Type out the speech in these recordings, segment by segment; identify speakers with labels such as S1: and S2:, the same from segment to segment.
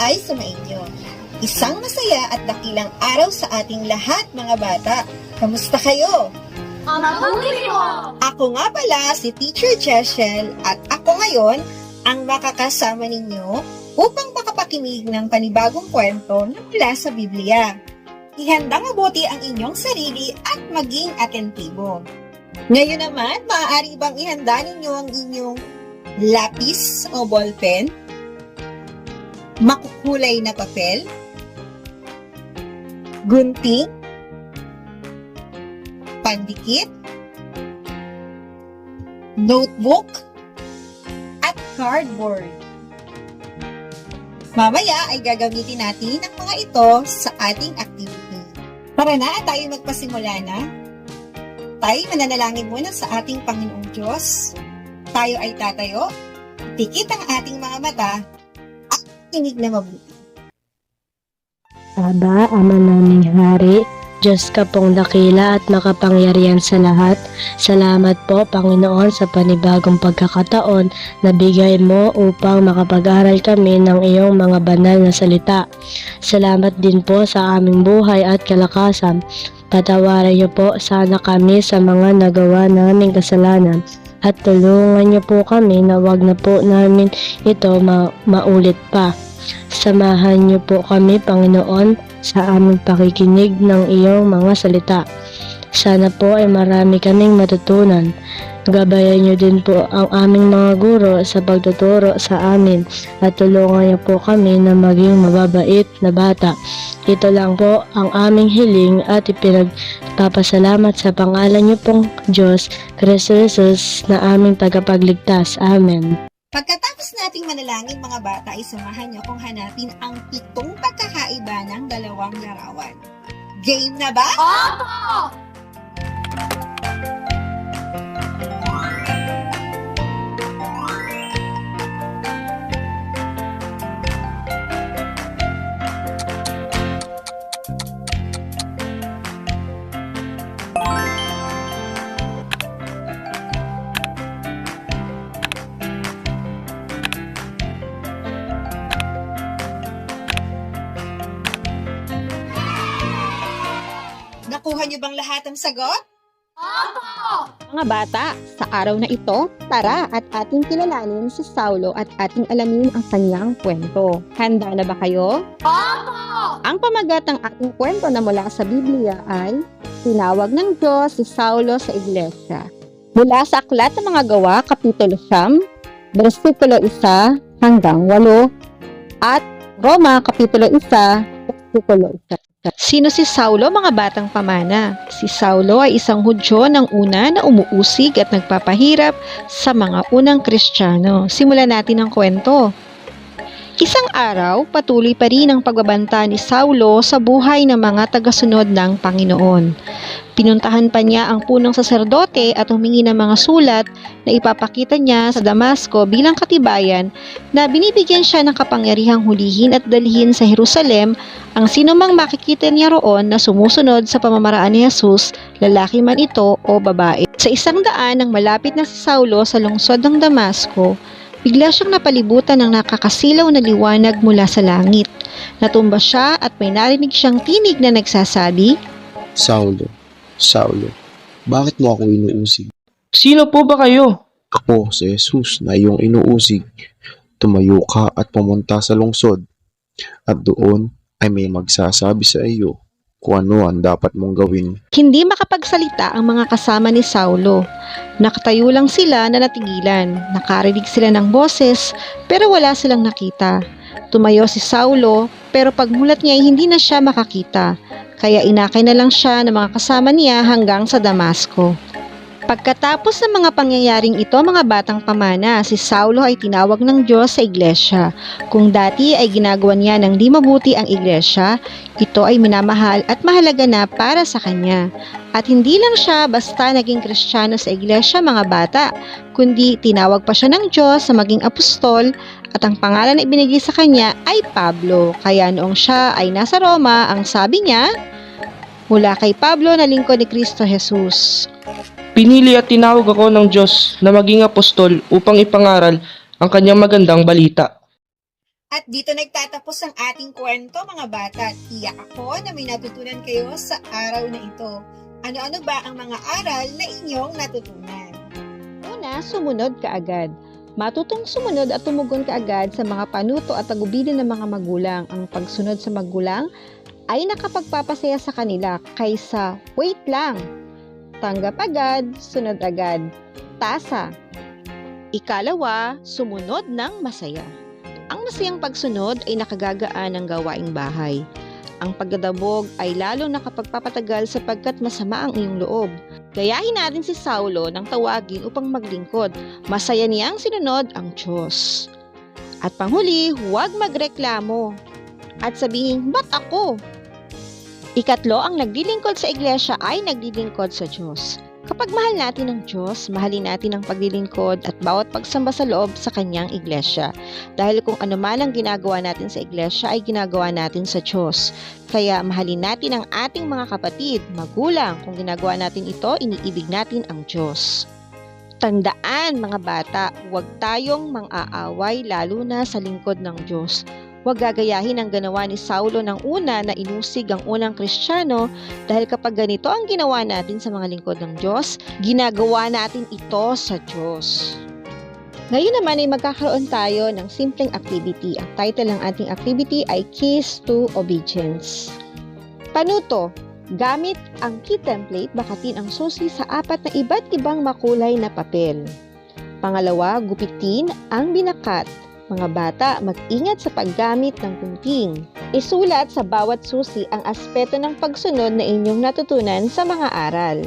S1: ay sumainyo. Isang masaya at dakilang araw sa ating lahat mga bata. Kamusta kayo?
S2: Mabuti po!
S1: Ako nga pala si Teacher Jeshel at ako ngayon ang makakasama ninyo upang makapakinig ng panibagong kwento mula sa Biblia. Ihandang mabuti ang inyong sarili at maging atentibo. Ngayon naman, maaari bang ihanda ninyo ang inyong lapis o ballpen? Makukulay na papel? Gunting? Pandikit? notebook, at cardboard. Mamaya ay gagamitin natin ang mga ito sa ating activity. Tara na tayo magpasimula na. Tayo mananalangin muna sa ating Panginoong Diyos. Tayo ay tatayo, tikit ang ating mga mata, at kinig na mabuti.
S3: Aba, Ama naming Hari, Diyos ka pong dakila at makapangyarihan sa lahat. Salamat po, Panginoon, sa panibagong pagkakataon na bigay mo upang makapag-aral kami ng iyong mga banal na salita. Salamat din po sa aming buhay at kalakasan. Patawarin niyo po sana kami sa mga nagawa naming kasalanan at tulungan niyo po kami na wag na po namin ito ma- maulit pa. Samahan niyo po kami, Panginoon, sa aming pakikinig ng iyong mga salita. Sana po ay marami kaming matutunan. Gabayan niyo din po ang aming mga guro sa pagtuturo sa amin at tulungan niyo po kami na maging mababait na bata. Ito lang po ang aming hiling at ipinagpapasalamat sa pangalan niyo pong Diyos, Kristo Jesus, na aming tagapagligtas. Amen.
S1: Pagkatapos nating manalangin mga bata, ay samahan niyo kung hanapin ang pitong pagkakaiba ng dalawang larawan. Game na ba?
S2: Opo!
S1: Nakuha niyo bang lahat ang sagot?
S2: Opo!
S4: Mga bata, sa araw na ito, tara at ating kilalanin si Saulo at ating alamin ang kanyang kwento. Handa na ba kayo?
S2: Opo!
S4: Ang pamagat ng ating kwento na mula sa Biblia ay Tinawag ng Diyos si Saulo sa iglesia. Mula sa Aklat ng Mga Gawa, Kapitulo 9, versikulo 1 hanggang 8, at Roma, Kapitulo 1, versikulo 1.
S5: Sino si Saulo mga batang pamana? Si Saulo ay isang Hudyo ng una na umuusig at nagpapahirap sa mga unang Kristiyano. Simulan natin ang kwento. Isang araw, patuloy pa rin ang pagbabanta ni Saulo sa buhay ng mga tagasunod ng Panginoon. Pinuntahan pa niya ang punong saserdote at humingi ng mga sulat na ipapakita niya sa Damasco bilang katibayan na binibigyan siya ng kapangyarihang hulihin at dalhin sa Jerusalem ang sinumang makikita niya roon na sumusunod sa pamamaraan ni Jesus, lalaki man ito o babae. Sa isang daan nang malapit na si Saulo sa lungsod ng Damasco, bigla siyang napalibutan ng nakakasilaw na liwanag mula sa langit. Natumba siya at may narinig siyang tinig na nagsasabi,
S6: Saulo, Saulo, bakit mo ako inuusig?
S7: Sino po ba kayo?
S6: Ako si Jesus na iyong inuusig. Tumayo ka at pumunta sa lungsod. At doon ay may magsasabi sa iyo kung ano ang dapat mong gawin.
S5: Hindi makapagsalita ang mga kasama ni Saulo. Nakatayo lang sila na natigilan. Nakarinig sila ng boses pero wala silang nakita. Tumayo si Saulo pero pagmulat niya ay hindi na siya makakita. Kaya inakay na lang siya ng mga kasama niya hanggang sa Damasco. Pagkatapos ng mga pangyayaring ito, mga batang pamana, si Saulo ay tinawag ng Diyos sa iglesia. Kung dati ay ginagawa niya ng di mabuti ang iglesia, ito ay minamahal at mahalaga na para sa kanya. At hindi lang siya basta naging kristyano sa iglesia mga bata, kundi tinawag pa siya ng Diyos sa maging apostol at ang pangalan na ibinigay sa kanya ay Pablo. Kaya noong siya ay nasa Roma, ang sabi niya, mula kay Pablo na lingkod ni Kristo Jesus.
S7: Pinili at tinawag ako ng Diyos na maging apostol upang ipangaral ang kanyang magandang balita.
S1: At dito nagtatapos ang ating kwento mga bata. Tiyak ako na may natutunan kayo sa araw na ito. Ano-ano ba ang mga aral na inyong natutunan?
S5: Una, sumunod ka agad. Matutong sumunod at tumugon ka agad sa mga panuto at tagubilin ng mga magulang. Ang pagsunod sa magulang ay nakapagpapasaya sa kanila kaysa wait lang. Tanggap agad, sunod agad. Tasa. Ikalawa, sumunod ng masaya. Ang masayang pagsunod ay nakagagaan ng gawaing bahay. Ang pagdadabog ay lalong nakapagpapatagal sapagkat masama ang iyong loob. Gayahin natin si Saulo nang tawagin upang maglingkod. Masaya niyang sinunod ang Diyos. At panghuli, huwag magreklamo. At sabihin, ba't ako? Ikatlo, ang naglilingkod sa iglesia ay naglilingkod sa Diyos. Kapag mahal natin ang Diyos, mahalin natin ang paglilingkod at bawat pagsamba sa loob sa kanyang iglesia. Dahil kung ano man ang ginagawa natin sa iglesia ay ginagawa natin sa Diyos. Kaya mahalin natin ang ating mga kapatid, magulang. Kung ginagawa natin ito, iniibig natin ang Diyos. Tandaan mga bata, huwag tayong mang-aaway lalo na sa lingkod ng Diyos. Huwag gagayahin ang ganawa ni Saulo ng una na inusig ang unang Kristiyano dahil kapag ganito ang ginawa natin sa mga lingkod ng Diyos, ginagawa natin ito sa Diyos. Ngayon naman ay magkakaroon tayo ng simpleng activity. Ang title ng ating activity ay Keys to Obedience. Panuto, gamit ang key template, bakatin ang susi sa apat na iba't ibang makulay na papel. Pangalawa, gupitin ang binakat. Mga bata, mag-ingat sa paggamit ng gunting. Isulat sa bawat susi ang aspeto ng pagsunod na inyong natutunan sa mga aral.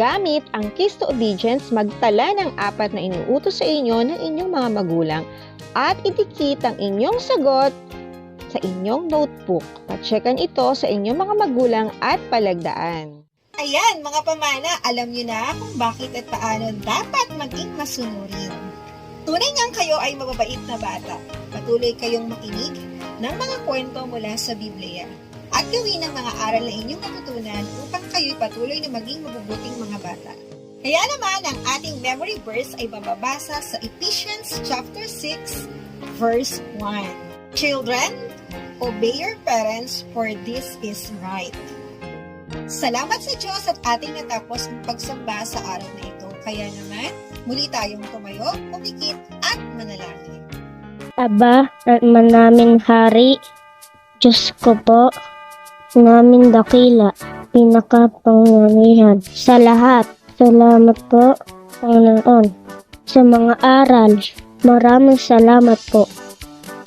S5: Gamit ang Keys to Obedience, magtala ng apat na inuutos sa inyo ng inyong mga magulang at idikit ang inyong sagot sa inyong notebook. Patsekan ito sa inyong mga magulang at palagdaan.
S1: Ayan, mga pamana, alam niyo na kung bakit at paano dapat maging masunurin. Tunay ngang kayo ay mababait na bata. Patuloy kayong makinig ng mga kwento mula sa Biblia at gawin ang mga aral na inyong natutunan upang kayo'y patuloy na maging mabubuting mga bata. Kaya naman, ang ating memory verse ay mababasa sa Ephesians chapter 6, verse 1. Children, obey your parents for this is right. Salamat sa Diyos at ating natapos ang pagsamba sa araw na ito. Kaya naman, muli tayong tumayo, pumikit at manalangin.
S8: Aba at manaming hari, Diyos ko po, namin dakila, pinakapangyarihan sa lahat. Salamat po, Panginoon, sa mga aral. Maraming salamat po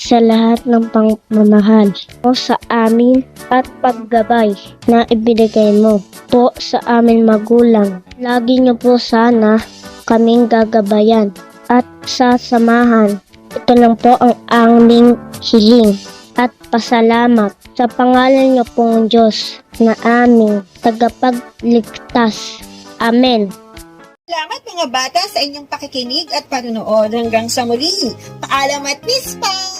S8: sa lahat ng pangmamahal mo sa amin at paggabay na ibinigay mo po sa amin magulang. Lagi niyo po sana kaming gagabayan at sasamahan. Ito lang po ang aming hiling at pasalamat sa pangalan niyo pong Diyos na aming tagapagligtas. Amen.
S1: Salamat mga bata sa inyong pakikinig at panunood. Hanggang sa muli. Paalam at mispa!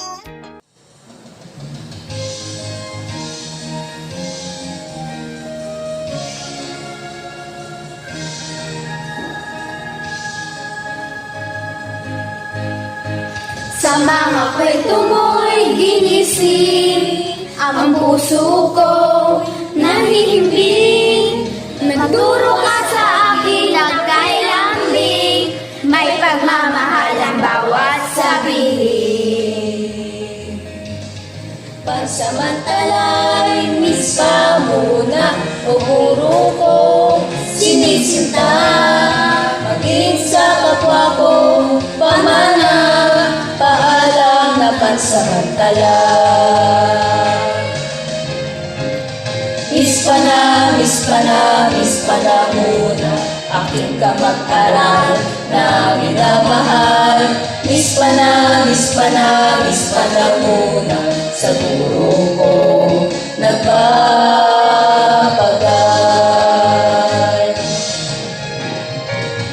S2: Sa mga kwento mo'y ginising Ang puso ko nahihimbing. Nagturo ka sa akin nagkailambing May pagmamahal ang bawat sabihin. Pansamantalay, mispa muna O ko, sinisinta pansamantala Mispa na, mispa na, mispa na muna aking kamag-aral na minamahal. Miss pa na, miss pa na, miss pa na muna sa guro ko nagpapagal.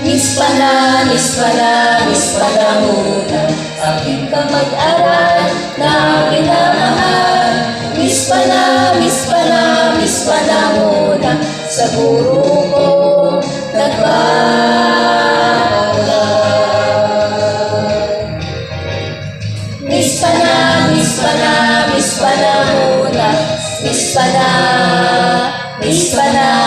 S2: Miss pa na, miss pa na, miss pa na muna Aking kamag-aral na minamahal. Miss pa na, miss pa na, miss pa na muna. Sa guro ko nagpapagal Miss pa na, miss pa na, miss pa na muna. Miss pa na, miss pa na